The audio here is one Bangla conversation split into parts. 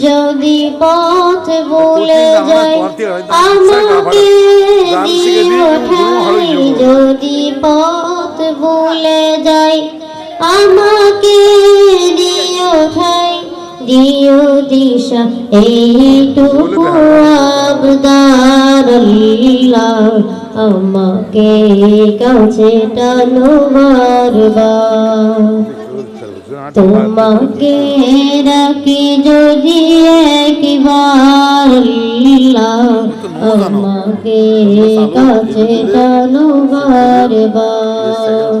যদি পথ ভুলে যাই আমাকে দিও ঠাই যদি পথ ভুলে যাই আমাকে দিও ঠাই দিও দিশা এইটুকু আবদার আল্লাহ আমাকে কাছে টানো বারবার। তোমাকে রাখি যদি একবার আমাকে কাছে টানো বারবার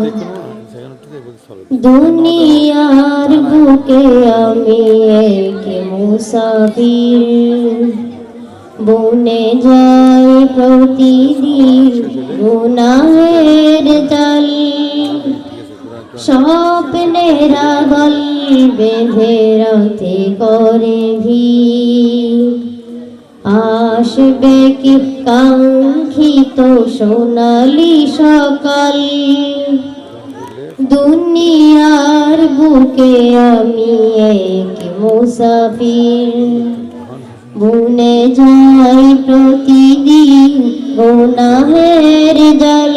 দুনিয়ার বুকে আমি এক মুসাফির। বনে যাই প্রতিদিন গুনাহের জল স্বপ্নেরা গল বেঁধে করে ভি আসবে কি কাঙ্ক্ষিত সোনালি সকাল? দুনিয়ার বুকে আমি এক মুসাফির। বুনে যাই প্রতিদিন গুনাহের জল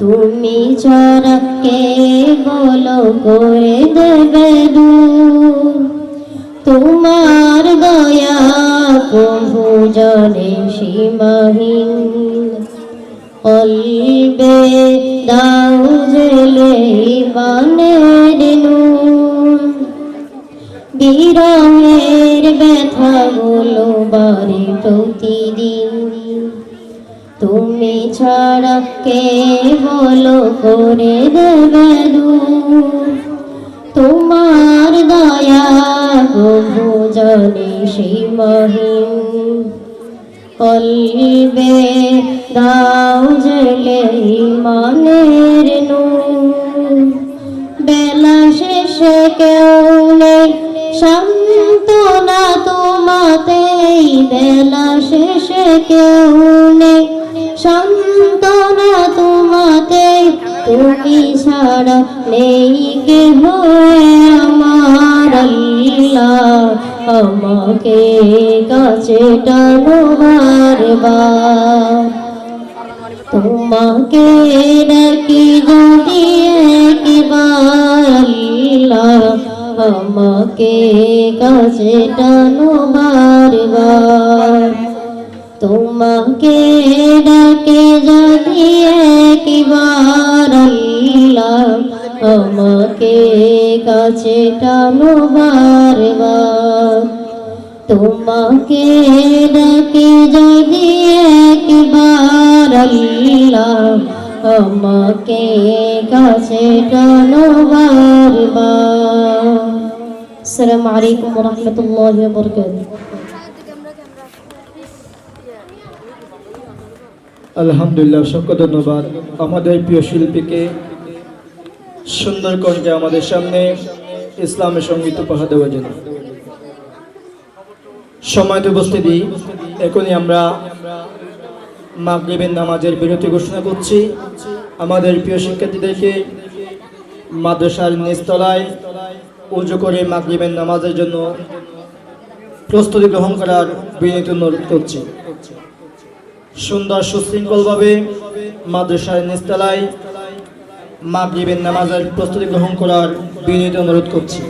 তুমি ছাড়া কে বলো করে দেবে তোমার দয়া প্রভু জানে সীমাহীন। কলবে দাও জেলে বানের নূর। বিরহের ব্যথাগুলো বারে প্রতিদিন। তুমি ছাড়া কে বলো করে দেবে তোমার দয়া প্রভু জানে সীমাহীন কলবে দাও জলে ইমানের নূর। বেলা শেষে কেউ নেই সান্ত্বনা তোমাতেই। বেলা শেষে কেউ ছাড়া নেই কে হয়ে আমার আল্লাহ। আমাকে কাছে টানো বারবার। তোমাকে ডাকি যদি একবার আল্লাহ। আমাকে কাছে টানো বারবার। তোমাকে ডাকে যদি একবার আল্লাহ, আমাকে কাছে টানো বারবার। তোমাকে ডাকে যদি একবার আল্লাহ, আমাকে কাছে টানো বারবার। আসসালামু আলাইকুম ওয়া রাহমাতুল্লাহি ওয়া বারাকাতুহু। আলহামদুলিল্লাহ অসংখ্য ধন্যবাদ। আমাদের প্রিয় শিল্পীকে সুন্দর কণ্ঠে আমাদের সামনে ইসলামের সংগীত উপহার দেওয়ার জন্য। সময়ত উপস্থিতি, এখনই আমরা মাগরিবের নামাজের বিরতি ঘোষণা করছি। আমাদের প্রিয় শিক্ষার্থীদেরকে মাদ্রাসার নিচতলায় উজু করে মাগরিবের নামাজের জন্য প্রস্তুতি গ্রহণ করার বিনীত অনুরোধ করছি। সুন্দর সুশৃঙ্খলভাবে মাদ্রাসায় নিস্তালায় মাগরিবের নামাজের প্রস্তুতি গ্রহণ করার বিনীত অনুরোধ করছি।